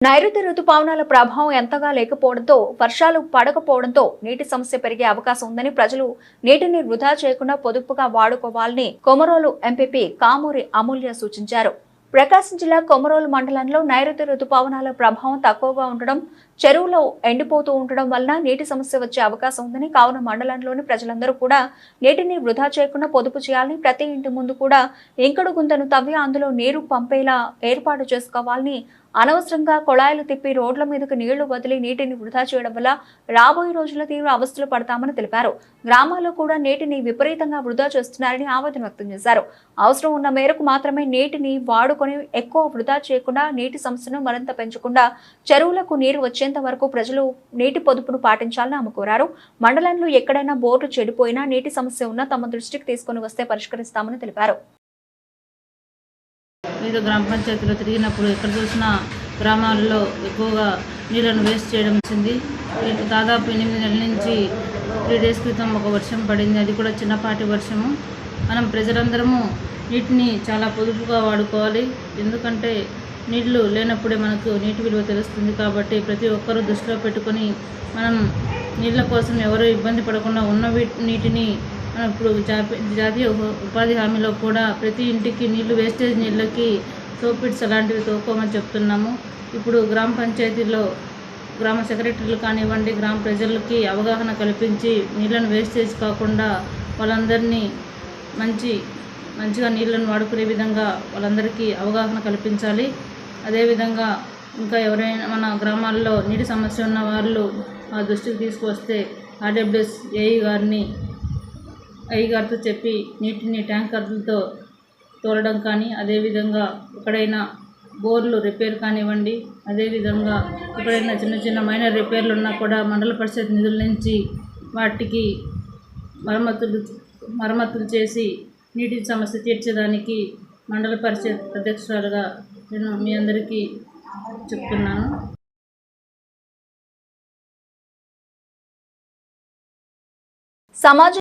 నైరుతి రుతుపవనాల ప్రభావం ఎంతగా లేకపోవడంతో వర్షాలు పడకపోవడంతో నీటి సమస్య పెరిగే అవకాశం ఉందని ప్రజలు నీటిని వృధా చేయకుండా పొదుపుగా వాడుకోవాలని కొమరోలు ఎంపీపీ కామూరి అమూల్య సూచించారు. ప్రకాశం జిల్లా కొమరోలు మండలంలో నైరుతి రుతుపవనాల ప్రభావం తక్కువగా ఉండడం చెరువులో ఎండిపోతూ ఉండడం వలన నీటి సమస్య వచ్చే అవకాశం ఉందని కావున మండలంలోని ప్రజలందరూ కూడా నీటిని వృధా చేయకుండా పొదుపు చేయాలని ప్రతి ఇంటి ముందు కూడా ఇంకడు గుంతను తవ్వి అందులో నీరు పంపేలా ఏర్పాటు చేసుకోవాలని అనవసరంగా కొళాయిలు తిప్పి రోడ్ల మీదకు నీళ్ళు వదిలి నీటిని వృధా చేయడం వల్ల రాబోయే రోజుల్లో తీవ్ర అవస్థలు పడతామని తెలిపారు. గ్రామాల్లో కూడా నీటిని విపరీతంగా వృధా చేస్తున్నారని ఆవేదన వ్యక్తం చేశారు. అవసరం ఉన్న మేరకు మాత్రమే నీటిని వాడుకొని ఎక్కువ వృధా చేయకుండా నీటి సమస్యను మరింత పెంచకుండా చెరువులకు నీరు వచ్చేంత వరకు ప్రజలు నీటి పొదుపును పాటించాలని ఆమె కోరారు. మండలంలో ఎక్కడైనా బోర్డు చెడిపోయినా నీటి సమస్య ఉన్నా తమ దృష్టికి తీసుకొని వస్తే పరిష్కరిస్తామని తెలిపారు. వివిధ గ్రామ పంచాయతీలో తిరిగినప్పుడు ఎక్కడ చూసినా గ్రామాల్లో ఎక్కువగా నీళ్ళను వేస్ట్ చేయడం వచ్చింది. దాదాపు ఎనిమిది నెలల నుంచి త్రీ డేస్ క్రితం ఒక వర్షం పడింది. అది కూడా చిన్నపాటి వర్షము. మనం ప్రజలందరము నీటిని చాలా పొదుపుగా వాడుకోవాలి. ఎందుకంటే నీళ్ళు లేనప్పుడే మనకు నీటి విలువ తెలుస్తుంది కాబట్టి ప్రతి ఒక్కరూ దృష్టిలో పెట్టుకొని మనం నీళ్ళ కోసం ఎవరు ఇబ్బంది పడకుండా ఉన్న నీటిని ఇప్పుడు జాతీయ ఉపాధి హామీలో కూడా ప్రతి ఇంటికి నీళ్ళు వేస్టేజ్ నీళ్ళకి సోపిట్స్ అలాంటివి తోకోమని చెప్తున్నాము. ఇప్పుడు గ్రామ పంచాయతీలో గ్రామ సెక్రటరీలు కానివ్వండి గ్రామ ప్రజలకి అవగాహన కల్పించి నీళ్ళను వేస్టేజ్ కాకుండా వాళ్ళందరినీ మంచి మంచిగా నీళ్ళను వాడుకునే విధంగా వాళ్ళందరికీ అవగాహన కల్పించాలి. అదేవిధంగా ఇంకా ఎవరైనా మన గ్రామాల్లో నీటి సమస్య ఉన్న వాళ్ళు మా దృష్టికి తీసుకువస్తే ఆర్డబ్ల్యూఎస్ ఏఈ గారిని అయ్యగారితో చెప్పి నీటిని ట్యాంకర్లతో తోలడం కానీ అదేవిధంగా ఎక్కడైనా బోర్లు రిపేర్ కానివ్వండి అదేవిధంగా ఎక్కడైనా చిన్న చిన్న మైనర్ రిపేర్లు ఉన్నా కూడా మండల పరిషత్ నిధుల నుంచి వాటికి మరమ్మతులు మరమ్మతులు చేసి నీటి సమస్య తీర్చేదానికి మండల పరిషత్ అధ్యక్షురాలుగా నేను మీ అందరికీ చెప్తున్నాను. సమాజ